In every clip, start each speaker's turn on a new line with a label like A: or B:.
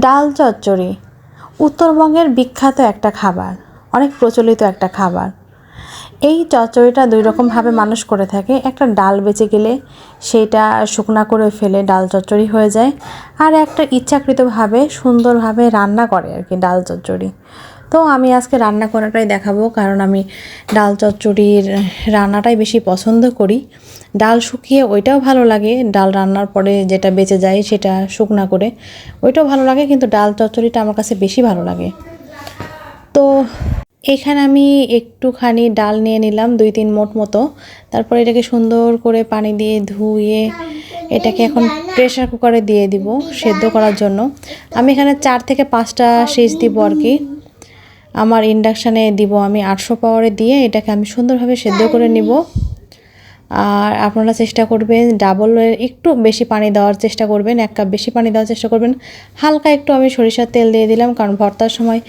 A: ডাল চচ্চড়ি। উত্তরবঙ্গের বিখ্যাত একটা খাবার, অনেক প্রচলিত একটা খাবার। এই চচ্চড়িটা দুই রকমভাবে মানুষ করে থাকে। একটা ডাল বেঁচে গেলে সেটা শুকনা করে ফেলে ডাল চচ্চড়ি হয়ে যায়। আর একটা ইচ্ছাকৃতভাবে সুন্দরভাবে রান্না করে আর কি ডাল চচ্চড়ি। তো আমি আজকে রান্না করাটাই দেখাবো, কারণ আমি ডাল চচ্চড়ির রান্নাটাই বেশি পছন্দ করি। ডাল শুকিয়ে ওইটাও ভালো লাগে, ডাল রান্নার পরে যেটা বেঁচে যায় সেটা শুকনা করে ওইটাও ভালো লাগে, কিন্তু ডাল চচ্চড়িটা আমার কাছে বেশি ভালো লাগে। তো এখানে আমি একটুখানি ডাল নিয়ে নিলাম, দুই তিন মোট মতো। তারপর এটাকে সুন্দর করে পানি দিয়ে ধুয়ে এটাকে এখন প্রেশার কুকারে দিয়ে দিব সেদ্ধ করার জন্য। আমি এখানে চার থেকে পাঁচটা সেচ দিব আর কি। আমার ইন্ডাকশানে দিব আমি আটশো পাওয়ারে দিয়ে এটাকে আমি সুন্দরভাবে সেদ্ধ করে নিব। আর আপনারা চেষ্টা করবেন ডাবলের একটু বেশি পানি দেওয়ার চেষ্টা করবেন, এক কাপ বেশি পানি দেওয়ার চেষ্টা করবেন। হালকা একটু আমি সরিষার তেল দিয়ে দিলাম, কারণ ভর্তার সময়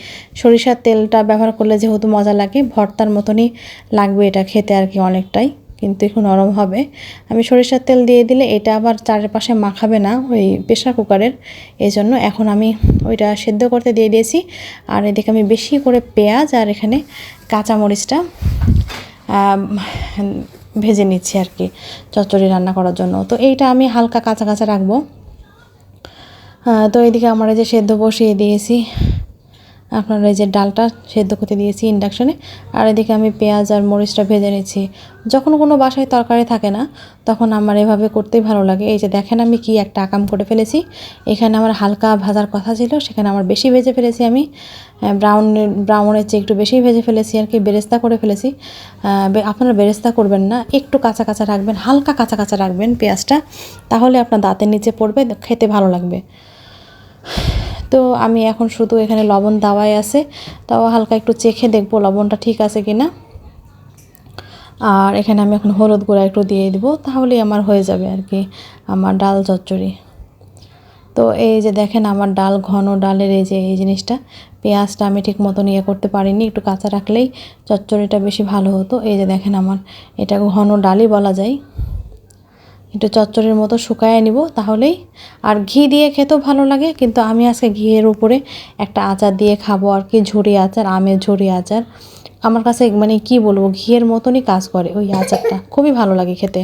A: সরিষার তেলটা ব্যবহার করলে যেহেতু মজা লাগে, ভর্তার মতনই লাগবে এটা খেতে আর কি অনেকটাই। কিন্তু একটু নরম হবে। আমি সরিষার তেল দিয়ে দিলে এটা আবার চারপাশে মাখাবে না ওই প্রেশার কুকারের। এই জন্য এখন আমি ওইটা সেদ্ধ করতে দিয়ে দিয়েছি। আর এদিকে আমি বেশি করে পেঁয়াজ আর এখানে কাঁচামরিচটা ভেজে নিচ্ছি আর কি চচ্চড়ি রান্না করার জন্য। তো এইটা আমি হালকা কাঁচা কাঁচা রাখব। তো এইদিকে আমার যে সেদ্ধ বসিয়ে দিয়েছি। আপনার এই যে ডালটা সেদ্ধ করতে দিয়েছি ইন্ডাকশনে আর এদিকে আমি পেঁয়াজ আর মরিচটা ভেজে নিচ্ছি। যখন কোনো বাসায় তরকারি থাকে না, তখন আমার এভাবে করতেই ভালো লাগে। এই যে দেখেন আমি কি একটা আকাম করে ফেলেছি। এখানে আমার হালকা ভাজার কথা ছিল, সেখানে আমার বেশি ভেজে ফেলেছি আমি। ব্রাউন ব্রাউনের চেয়ে একটু বেশি ভেজে ফেলেছি আর কি, বেরেস্তা করে ফেলেছি। আপনারা বেরেস্তা করবেন না, একটু কাঁচা কাঁচা রাখবেন, হালকা কাঁচা কাঁচা রাখবেন পেঁয়াজটা। তাহলে আপনার দাঁতের নিচে পড়বে, খেতে ভালো লাগবে। তো আমি এখন শুধু এখানে লবণ দেওয়াই আছে। তাও হালকা একটু চেখে দেখব লবণটা ঠিক আছে কি না আর এখানে আমি এখন হলুদ গুঁড়া একটু দিয়ে দিব, তাহলেই আমার হয়ে যাবে আর কি, আমার ডাল চচ্চড়ি। তো এই যে দেখেন আমার ডাল, ঘন ডালের এই যে, এই জিনিসটা, পেঁয়াজটা আমি ঠিক মতন ইয়ে করতে পারিনি, একটু কাঁচা রাখলেই চচ্চড়িটা বেশি ভালো হতো। এই যে দেখেন আমার, এটা ঘন ডালই বলা যায়। একটু চচ্চরের মতো শুকায় নিব তাহলেই। আর ঘি দিয়ে খেতেও ভালো লাগে, কিন্তু আমি আজকে ঘিয়ের উপরে একটা আচার দিয়ে খাব আর কি ঝুড়ি আচার, আমের ঝুড়ি আচার। আমার কাছে মানে কি বলব, ঘিয়ের মতনই কাজ করে ওই আচারটা। খুবই ভালো লাগে খেতে।